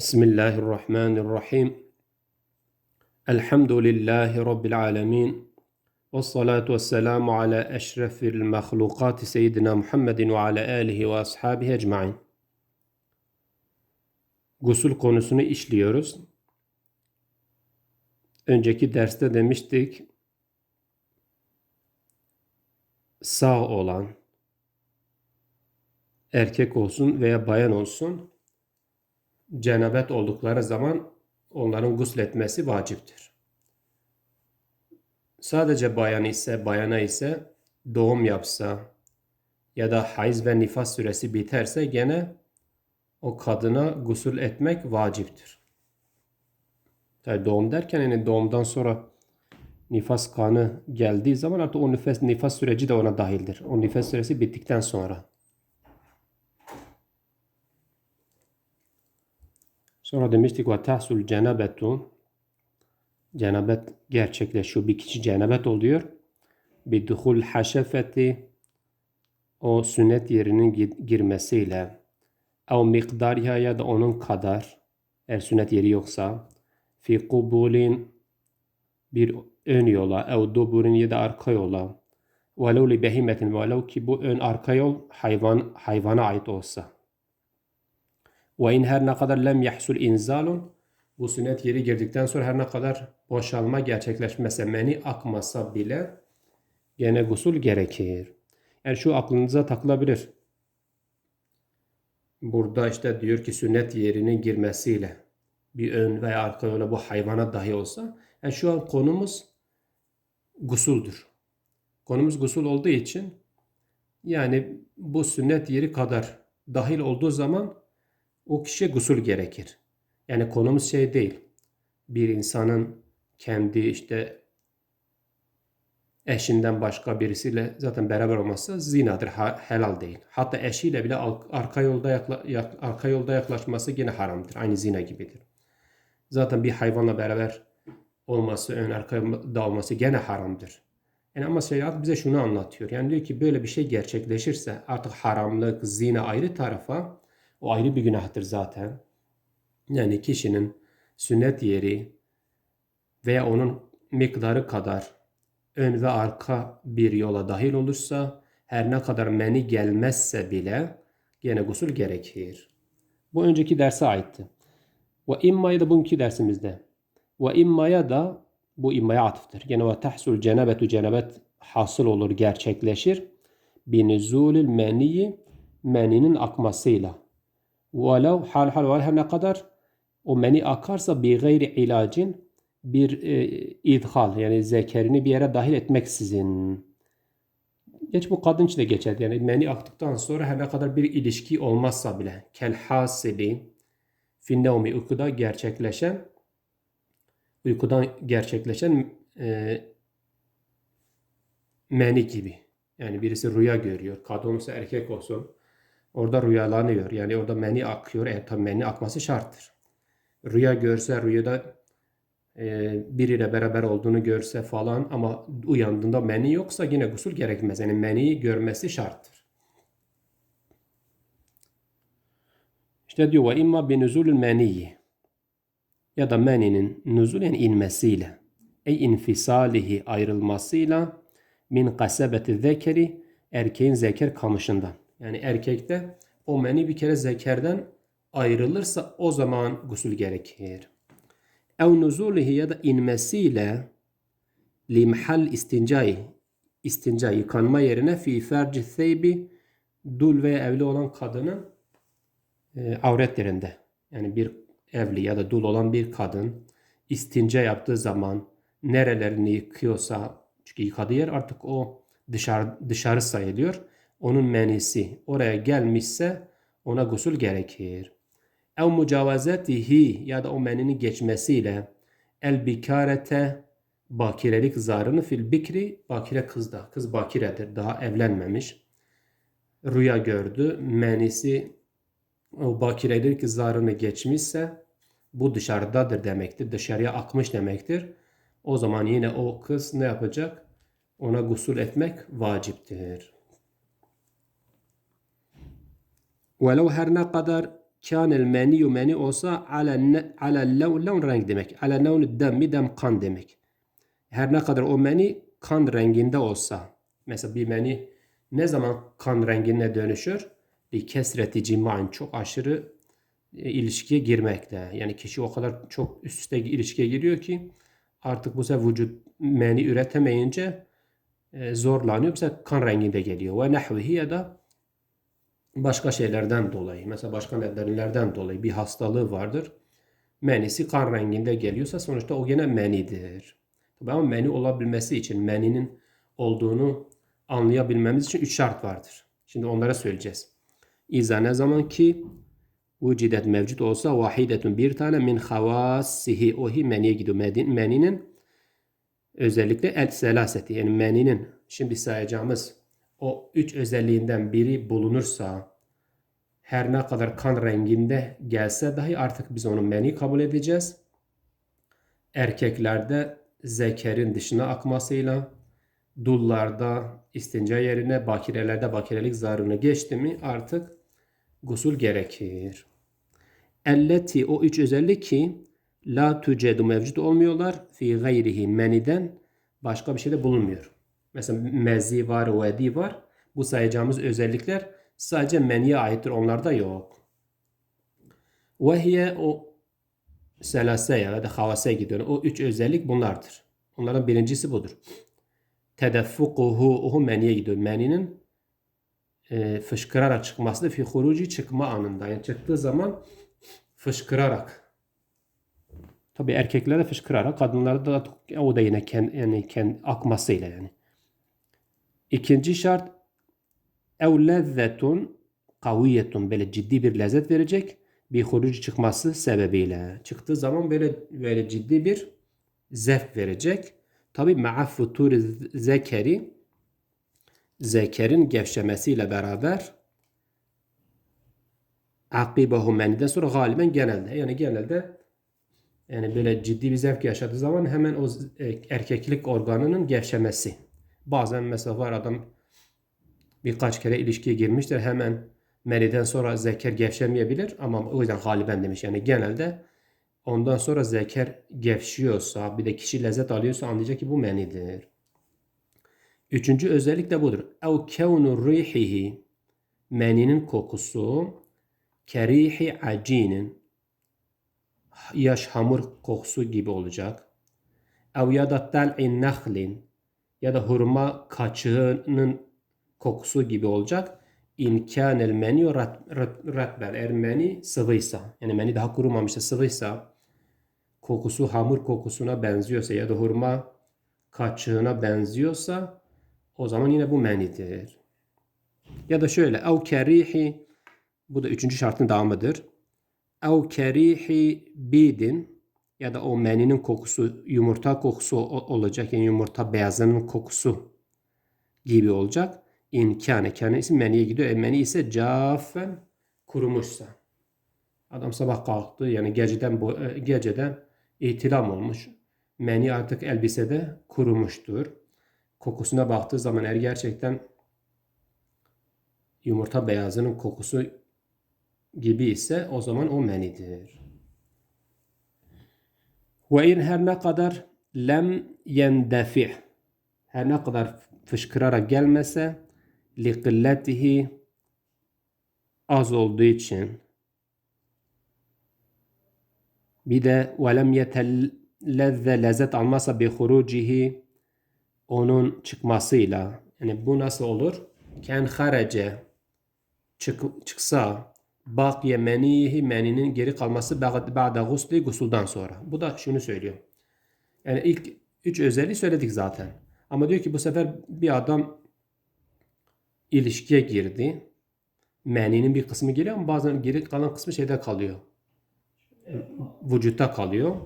Bismillahirrahmanirrahim. Elhamdülillahi Rabbil alemin. Ve salatu ve selamu ala eşrefil mahlukati seyyidina Muhammedin ve ala alihi ve ashabihi ecmain. Gusül konusunu işliyoruz. Önceki derste demiştik sağ olan erkek olsun veya bayan olsun cenabet oldukları zaman onların gusletmesi vaciptir. Sadece bayan ise bayana ise doğum yapsa ya da hayız ve nifas süresi biterse gene o kadına gusül etmek vaciptir. Tabi doğum derken yani doğumdan sonra nifas kanı geldiği zaman artık o nifas, nifas süreci de ona dahildir. O nifas süresi bittikten sonra. Sonra demiştik ve tahsul cenabetu cenabet gerçekleşiyor. Bir kişi cenabet oluyor. Bir duhul haşefeti o sünnet yerinin girmesiyle. Ev miqdariha ya da onun kadar eğer sünnet yeri yoksa. Fi kubulin bir ön yola. Ev duburin ya da arka yola. Velev li behimetin velev ki bu ön arka yol hayvan hayvana ait olsa ve in her ne kadar lem yahsul inzalun bu sünnet yeri girdikten sonra her ne kadar boşalma gerçekleşmese, meni akmasa bile gene gusul gerekir. Yani şu aklınıza takılabilir. Burada işte diyor ki sünnet yerinin girmesiyle bir ön veya arka yola bu hayvana dahi olsa yani şu an konumuz gusuldur. Konumuz gusul olduğu için yani bu sünnet yeri kadar dahil olduğu zaman o kişiye gusül gerekir. Yani konumuz şey değil. Bir insanın kendi işte eşinden başka birisiyle zaten beraber olması zinadır, helal değil. Hatta eşiyle bile arka yolda yakla, arka yolda yaklaşması yine haramdır. Aynı zina gibidir. Zaten bir hayvanla beraber olması, ön arkada olması gene haramdır. Yani ama şeriat bize şunu anlatıyor. Yani diyor ki böyle bir şey gerçekleşirse artık haramlık, zina ayrı tarafa o ayrı bir günahtır zaten. Yani kişinin sünnet yeri veya onun miktarı kadar ön ve arka bir yola dahil olursa her ne kadar meni gelmezse bile gene gusül gerekir. Bu önceki derse aitti. Ve immaya da bugünkü dersimizde. Ve immaya da bu immaya atıftır. Gene ve tahsul cenabetu cenabet hasıl olur, gerçekleşir. Binuzulül meniyi meninin akmasıyla. Velev hal hal var her ne kadar o meni akarsa bir gayri ilacın bir e, idhal yani zekerini bir yere dahil etmeksizin. Geç bu kadın için de geçer. Yani meni aktıktan sonra her ne kadar bir ilişki olmazsa bile kel hasili finnevmi uykuda gerçekleşen uykudan gerçekleşen e, meni gibi. Yani birisi rüya görüyor. Kadın olsa erkek olsun. Orada rüyalanıyor. Yani orada meni akıyor. E tabi meni akması şarttır. Rüya görse rüyada e, biriyle beraber olduğunu görse falan ama uyandığında meni yoksa yine gusül gerekmez. Yani meni görmesi şarttır. İşte diyor ve imma bi nuzulül meniyi ya da meninin nuzul yani inmesiyle ey infisalihi ayrılmasıyla min kasebeti zekeri erkeğin zeker kamışından. Yani erkekte o meni bir kere zekerden ayrılırsa o zaman gusül gerekir. Ev nuzulihi ya da inmesiyle limhal istincai istinca yıkanma yerine fi ferci theybi dul ve evli olan kadının e, avretlerinde. Yani bir evli ya da dul olan bir kadın istinca yaptığı zaman nerelerini yıkıyorsa çünkü yıkadığı yer artık o dışarı, dışarı sayılıyor onun menisi oraya gelmişse ona gusül gerekir. Ev mucavazetihi ya da o meninin geçmesiyle el bikarete bakirelik zarını fil bikri bakire kızda. Kız bakiredir daha evlenmemiş. Rüya gördü menisi o bakirelik zarını geçmişse bu dışarıdadır demektir. Dışarıya akmış demektir. O zaman yine o kız ne yapacak? Ona gusül etmek vaciptir. Velev her ne kadar kânel meniyu meni olsa ala ne- ala lev lev renk demek. Ala levn demmi dem kan demek. Her ne kadar o meni kan renginde olsa. Mesela bir meni ne zaman kan rengine dönüşür? Bir kesreti cima'in çok aşırı e, ilişkiye girmekte. Yani kişi o kadar çok üst üste ilişkiye giriyor ki artık bu sefer vücut meni üretemeyince e, zorlanıyor. Mesela kan renginde geliyor. Ve nehvihi ya da başka şeylerden dolayı. Mesela başka nedenlerden dolayı bir hastalığı vardır. Menisi kan renginde geliyorsa sonuçta o gene menidir. Tabii ama meni olabilmesi için meninin olduğunu anlayabilmemiz için üç şart vardır. Şimdi onlara söyleyeceğiz. İza ne zaman ki vücidet mevcut olsa vahidetun bir tane min havassihi ohi meniye gidiyor. Meninin özellikle el selaseti yani meninin şimdi sayacağımız o üç özelliğinden biri bulunursa her ne kadar kan renginde gelse dahi artık biz onu meni kabul edeceğiz. Erkeklerde zekerin dışına akmasıyla, dullarda istinca yerine, bakirelerde bakirelik zarını geçti mi artık gusül gerekir. Elleti o üç özellik ki la tücedu mevcut olmuyorlar fi gayrihi meniden başka bir şeyde bulunmuyor. Mesela mezi var, vedi var. Bu sayacağımız özellikler sadece meniye aittir. Onlarda yok. Ve o selaseye ya da havaseye gidiyor. O üç özellik bunlardır. Onlardan birincisi budur. Tedeffukuhu uhu meniye gidiyor. Meninin e, fışkırarak çıkması da fi çıkma anında. Yani çıktığı zaman fışkırarak. Tabi erkeklerde fışkırarak, kadınlarda da o da yine kendi, yani kendi akmasıyla yani. İkinci şart ev lezzetun kaviyetun böyle ciddi bir lezzet verecek bir hurucu çıkması sebebiyle. Çıktığı zaman böyle böyle ciddi bir zevk verecek. Tabi ma'a futuri zekeri zekerin gevşemesiyle beraber akibahu meniden sonra galiben genelde yani genelde yani böyle ciddi bir zevk yaşadığı zaman hemen o erkeklik organının gevşemesi. Bazen mesela var adam birkaç kere ilişkiye girmiştir hemen meniden sonra zeker gevşemeyebilir ama o yüzden galiben demiş yani genelde ondan sonra zeker gevşiyorsa bir de kişi lezzet alıyorsa anlayacak ki bu menidir. Üçüncü özellik de budur. Ev kevnu rihihi meninin kokusu kerihi acinin yaş hamur kokusu gibi olacak. Ev ya da tel'in nahlin ya da hurma kaçığının kokusu gibi olacak. İn kânel menü ratbel eğer meni sıvıysa yani meni daha kurumamışsa sıvıysa kokusu hamur kokusuna benziyorsa ya da hurma kaçığına benziyorsa o zaman yine bu menidir. Ya da şöyle ev kerihi bu da üçüncü şartın devamıdır. Ev kerihi bidin ya da o meninin kokusu yumurta kokusu olacak. Yani yumurta beyazının kokusu gibi olacak. İnkâne kâne ise meniye gidiyor. E meni ise cafen kurumuşsa. Adam sabah kalktı yani geceden e, geceden ihtilam olmuş. Meni artık elbisede kurumuştur. Kokusuna baktığı zaman eğer gerçekten yumurta beyazının kokusu gibi ise o zaman o menidir. Ve in her ne kadar lem yendefi her ne kadar fışkırarak gelmese li kılletihi az olduğu için bir de ve lem yetellezze lezzet almasa bi hurucihi onun çıkmasıyla yani bu nasıl olur? Ken harece çık, çıksa bak yemenihi meninin geri kalması ba'da gusli gusuldan sonra. Bu da şunu söylüyor. Yani ilk üç özelliği söyledik zaten. Ama diyor ki bu sefer bir adam ilişkiye girdi. Meninin bir kısmı geliyor ama bazen geri kalan kısmı şeyde kalıyor. Vücutta kalıyor.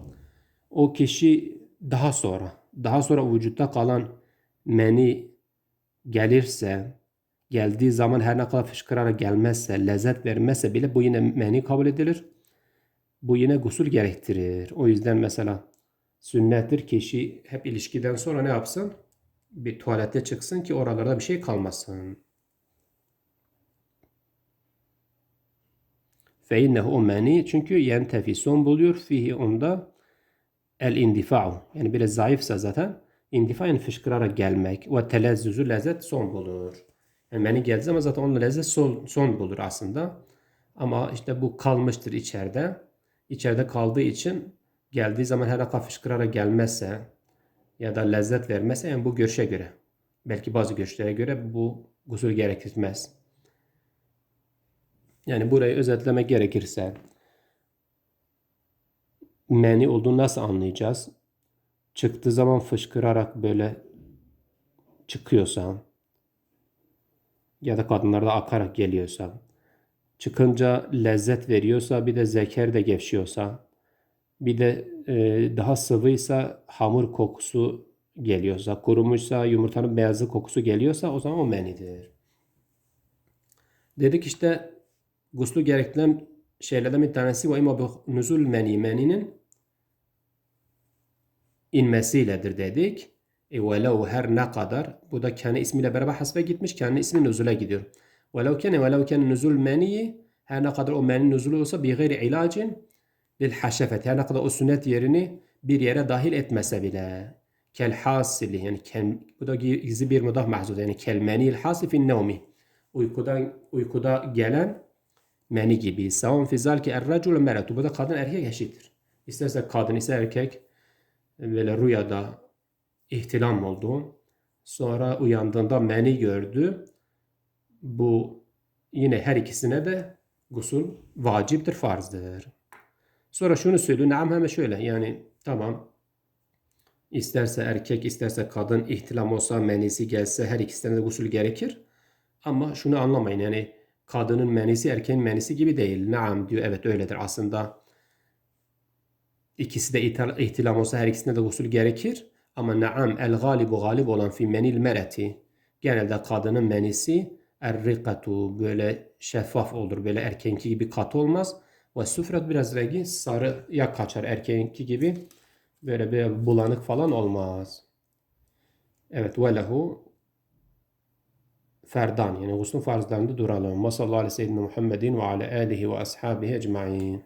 O kişi daha sonra, daha sonra vücutta kalan meni gelirse, geldiği zaman her ne kadar fışkırarak gelmezse, lezzet vermezse bile bu yine meni kabul edilir. Bu yine gusül gerektirir. O yüzden mesela sünnettir kişi hep ilişkiden sonra ne yapsın? Bir tuvalete çıksın ki oralarda bir şey kalmasın. Fe innehu meni çünkü yentefi son buluyor fihi onda el indifa'u. Yani biraz zayıfsa zaten indifa yani gelmek ve telezzüzü lezzet son bulur. Meni geldiği zaman zaten onun lezzet son, son bulur aslında. Ama işte bu kalmıştır içeride. İçeride kaldığı için geldiği zaman her dakika fışkırarak gelmezse ya da lezzet vermezse yani bu görüşe göre. Belki bazı görüşlere göre bu gusül gerektirmez. Yani burayı özetlemek gerekirse meni olduğunu nasıl anlayacağız? Çıktığı zaman fışkırarak böyle çıkıyorsa ya da kadınlarda akarak geliyorsa çıkınca lezzet veriyorsa bir de zeker de gevşiyorsa bir de e, daha sıvıysa hamur kokusu geliyorsa kurumuşsa yumurtanın beyazı kokusu geliyorsa o zaman o menidir. Dedik işte guslu gerektiren şeylerden bir tanesi ve ima bu nüzul meni meninin inmesiyledir dedik. Velev her ne kadar bu da kendi ismiyle beraber hasbe gitmiş kendi ismi nüzule gidiyor. Velev kene velev kene nüzul meniyi her ne kadar o menin nüzulu olsa bir gayri ilacın lil haşefet her ne kadar o sünnet yerini bir yere dahil etmese bile. kel hasili yani kel, bu da gizli bir mudah mahzud yani kel menil hasi fin nevmi. Uykuda, uykuda gelen meni gibi. Savun fi zalki er racul meretu. Bu da kadın erkek eşittir. İsterse kadın ise erkek böyle rüyada ihtilam oldu. Sonra uyandığında meni gördü. Bu yine her ikisine de gusül vaciptir, farzdır. Sonra şunu söylüyor. Naam hemen şöyle yani tamam isterse erkek isterse kadın ihtilam olsa menisi gelse her ikisine de gusül gerekir. Ama şunu anlamayın yani kadının menisi erkeğin menisi gibi değil. Naam diyor evet öyledir aslında. İkisi de ihtilam olsa her ikisine de gusül gerekir. Ama naam el galibu galib olan fi menil mereti. Genelde kadının menisi errikatu böyle şeffaf olur. Böyle erkeğinki gibi kat olmaz. Ve süfret biraz rengi sarıya kaçar erkeğinki gibi. Böyle bir bulanık falan olmaz. Evet ve lehu ferdan yani guslun farzlarında duralım. Ve sallallahu aleyhi ve Muhammedin ve ala alihi ve ashabihi ecma'in.